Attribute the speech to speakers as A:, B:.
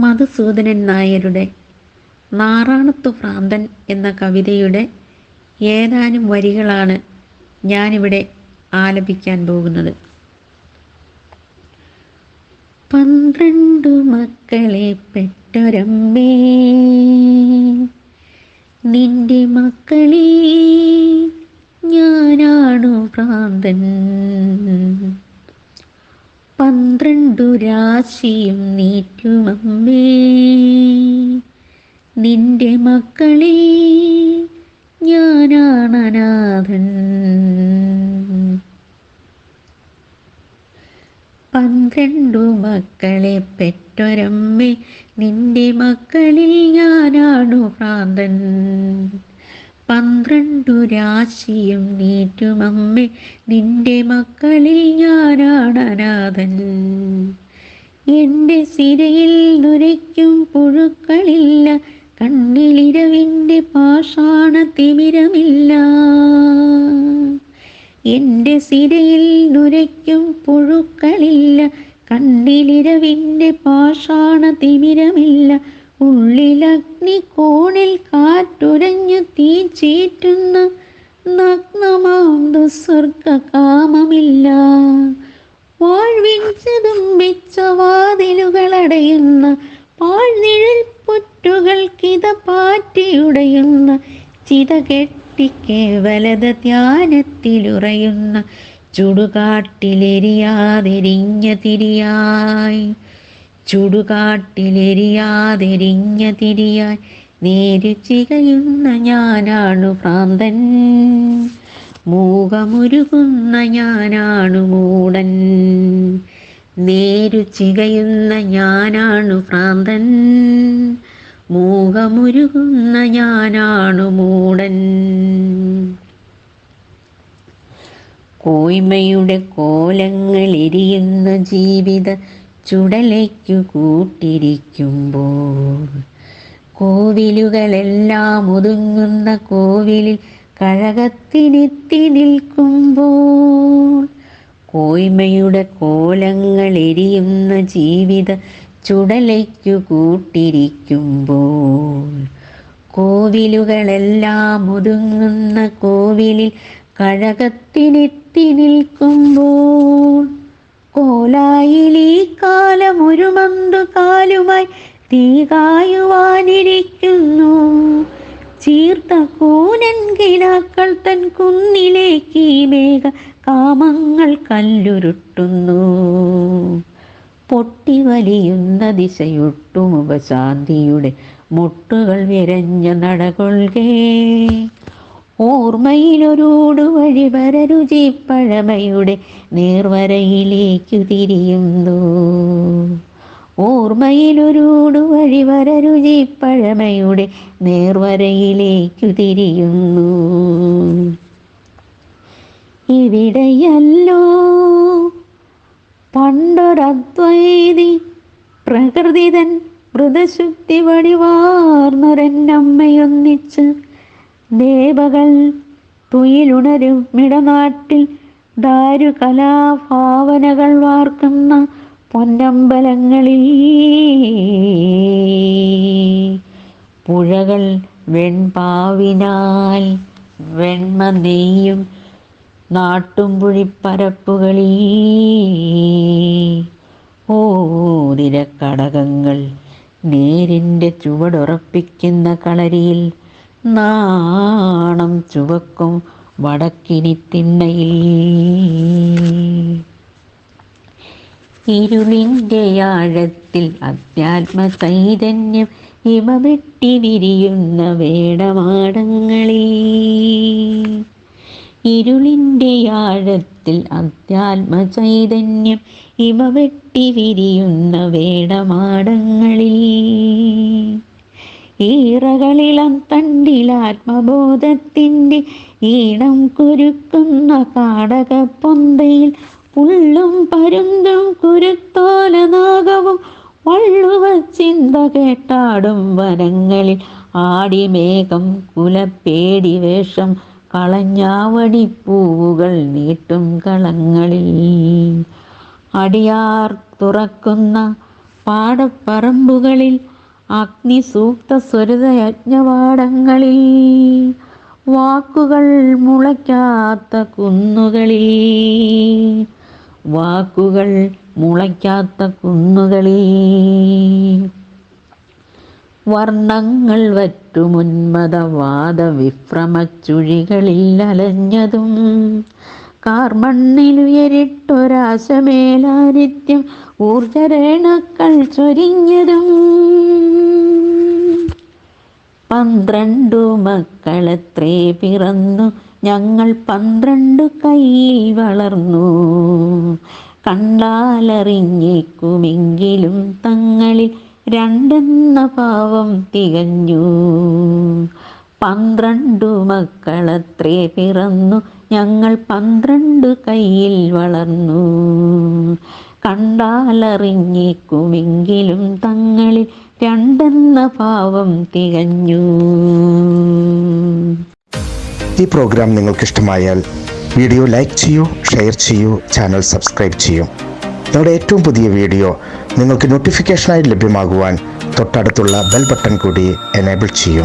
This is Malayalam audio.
A: മധുസൂദനൻ നായരുടെ നാറാണത്തു ഭ്രാന്തൻ എന്ന കവിതയുടെ ഏതാനും വരികളാണ് ഞാനിവിടെ ആലപിക്കാൻ പോകുന്നത്. പന്ത്രണ്ടു മക്കളെ പെറ്റൊരമ്മേ നിന്റെ മക്കളെ ഞാനാണു ഭ്രാന്തൻ. പന്ത്രണ്ടു രാശിയും നീറ്റുമമ്മേ. നിന്റെ മക്കളെ ഞാനാണ് അനാഥൻ പന്ത്രണ്ടു മക്കളെ പെറ്റൊരമ്മേ നിന്റെ മക്കളിൽ ഞാനാണു ഭ്രാന്തൻ. പന്ത്രണ്ടു രാശിയും നീറ്റുമമ്മേ നിന്റെ മക്കളിൽ ഞാനാണ് അനാഥൻ. എന്റെ സിരയിൽ നുരയ്ക്കും പുഴുക്കളില്ല കണ്ണിലിരവിന്റെ പാഷാണ തിമിരമില്ല. എന്റെ സിരയിൽ നുരയ്ക്കും പുഴുക്കളില്ല കണ്ണിലിരവിന്റെ പാഷാണ തിമിരമില്ല ഉള്ളിലഗ്നി കോണിൽ കാറ്റുരഞ്ഞു തീ ചീറ്റുന്ന നഗ്നമാം ദുസ്വർഗ കാമമില്ല വാഴ്വിഞ്ചതും വെച്ച വാതിലുകളടയുന്ന പാഴ്നിഴൽ പുറ്റുകൾക്കിത പാറ്റിയുടയുന്ന ചിത കെട്ടി കേവലത ധ്യാനത്തിലുറയുന്ന ചുടുകാട്ടിലെരിയാതെരിഞ്ഞ തിരിയായി ചുടുകാട്ടിലെരിയാതെരിഞ്ഞ തിരിയായി നേരു ചികയുന്ന ഞാനാണു ഭ്രാന്തൻ. മൂകമുരുകുന്ന ഞാനാണു മൂടൻ. നേരു ചികയുന്ന ഞാനാണു ഭ്രാന്തൻ. മൂകമുരുകുന്ന ഞാനാണു മൂടൻ. കോയ്മയുടെ കോലങ്ങൾ എരിയുന്ന ജീവിത ചുടലയ്ക്കു കൂട്ടിരിക്കുമ്പോൾ കോവിലുകളെല്ലാം ഒതുങ്ങുന്ന കോവിലിൽ കഴകത്തിനെത്തി നിൽക്കുമ്പോൾ കോയ്മയുടെ കോലങ്ങൾ എരിയുന്ന ജീവിത ചുടലയ്ക്കു കൂട്ടിരിക്കുമ്പോൾ കോവിലുകളെല്ലാം ഒതുങ്ങുന്ന കോവിലിൽ കഴകത്തിനെത്തി നിൽക്കുമ്പോൾ കോലായിലീ കാലം ഒരു മന്തു കാലുമായി തീകായുവാനിരിക്കുന്നു ചീർത്ത കൂനൻ കിനാക്കൾ തൻ കുന്നിലേക്ക് മേഘ കാമങ്ങൾ കല്ലുരുട്ടുന്നു. പൊട്ടിവലിയുന്ന ദിശയൊട്ടും ഉപശാന്തിയുടെ മുട്ടുകൾ വിരഞ്ഞ നടകൊള്ളുകേ. ഓർമ്മയിലൊരൂട് വഴി വരരുചി പഴമയുടെ നേർവരയിലേക്കു തിരിയുന്നു. ഓർമ്മയിലൊരോട് വഴി വരരുചി പഴമയുടെ നേർവരയിലേക്കു തിരിയുന്നു. ഇവിടെയല്ലോ പണ്ടൊരദ്വൈതി പ്രകൃതിതൻ മൃതശുദ്ധി വടിവാർന്നൊരമ്മയൊന്നിച്ച് ദേവകൾ തുയിലുണരും ഇടനാട്ടിൽ ദാരുകലാഭാവനകൾ വാർക്കുന്ന പൊന്നമ്പലങ്ങളിൽ. പുഴകൾ വെൺപാവിനാൽ വെൺമ നെയ്യും നാട്ടുംപുഴിപ്പരപ്പുകളിൽ ഓതിരക്കടകങ്ങൾ നേരിന്റെ ചുവടുറപ്പിക്കുന്ന കളരിയിൽ നാണം ചുവക്കും വടക്കിനി തിണ്ണയിൽ. ഇരുളിന്റെ ആഴത്തിൽ അധ്യാത്മ ചൈതന്യം ഹിമവെട്ടി വിരിയുന്ന വേടമാടങ്ങളിൽ ഇരുളിന്റെ ആഴത്തിൽ അധ്യാത്മ ചൈതന്യം ഹിമവെട്ടി വിരിയുന്ന വേടമാടങ്ങളിൽ ഈറകളിളം തണ്ടിലാത്മബോധത്തിന്റെ ഈണം കുരുക്കുന്ന കാടകപ്പൊന്തയിൽ പുള്ളും പരുന്തും കുരുത്തോല നാഗവും വള്ളുവ ചിന്ത കേട്ടാടും വനങ്ങളിൽ ആടിമേഘം കുലപ്പേടി വേഷം കളഞ്ഞാവടിപ്പൂവുകൾ നീട്ടും കളങ്ങളിൽ. അടിയാർ തുറക്കുന്ന പാടപ്പറമ്പുകളിൽ അഗ്നിസൂക്ത സ്വരിത യജ്ഞപാടങ്ങളിൽ വാക്കുകൾ മുളയ്ക്കാത്ത കുന്നുകളിൽ വാക്കുകൾ മുളയ്ക്കാത്ത കുന്നുകളിൽ. വർണങ്ങൾ വറ്റുമുന്മതവാദ വിഭ്രമച്ചുഴികളിൽ അലഞ്ഞതും കാർമണ്ണിലുയരിട്ടൊരാശമേലാരിത്യം ഊർജരേണക്കൾ ചൊരിഞ്ഞതും. പന്ത്രണ്ടു മക്കളെത്രേ പിറന്നു ഞങ്ങൾ പന്ത്രണ്ടു കയ്യിൽ വളർന്നു. കണ്ടാലറിഞ്ഞേക്കുമെങ്കിലും തങ്ങളിൽ രണ്ടെന്ന പാവം തികഞ്ഞു. പന്ത്രണ്ടു മക്കളത്രേ പിറന്നു. ഞങ്ങൾ പന്ത്രണ്ട് കയ്യിൽ വളർന്നു. കണ്ടാലറിഞ്ഞേക്കുമെങ്കിലും തങ്ങളിൽ രണ്ടെന്ന ഭാവം തികഞ്ഞു.
B: ഈ പ്രോഗ്രാം നിങ്ങൾക്ക് ഇഷ്ടമായാൽ വീഡിയോ ലൈക്ക് ചെയ്യൂ ഷെയർ ചെയ്യൂ ചാനൽ സബ്സ്ക്രൈബ് ചെയ്യൂ. നമ്മുടെ ഏറ്റവും പുതിയ വീഡിയോ നിങ്ങൾക്ക് നോട്ടിഫിക്കേഷനായി ലഭ്യമാകുവാൻ തൊട്ടടുത്തുള്ള ബെൽ ബട്ടൺ കൂടി എനേബിൾ ചെയ്യൂ.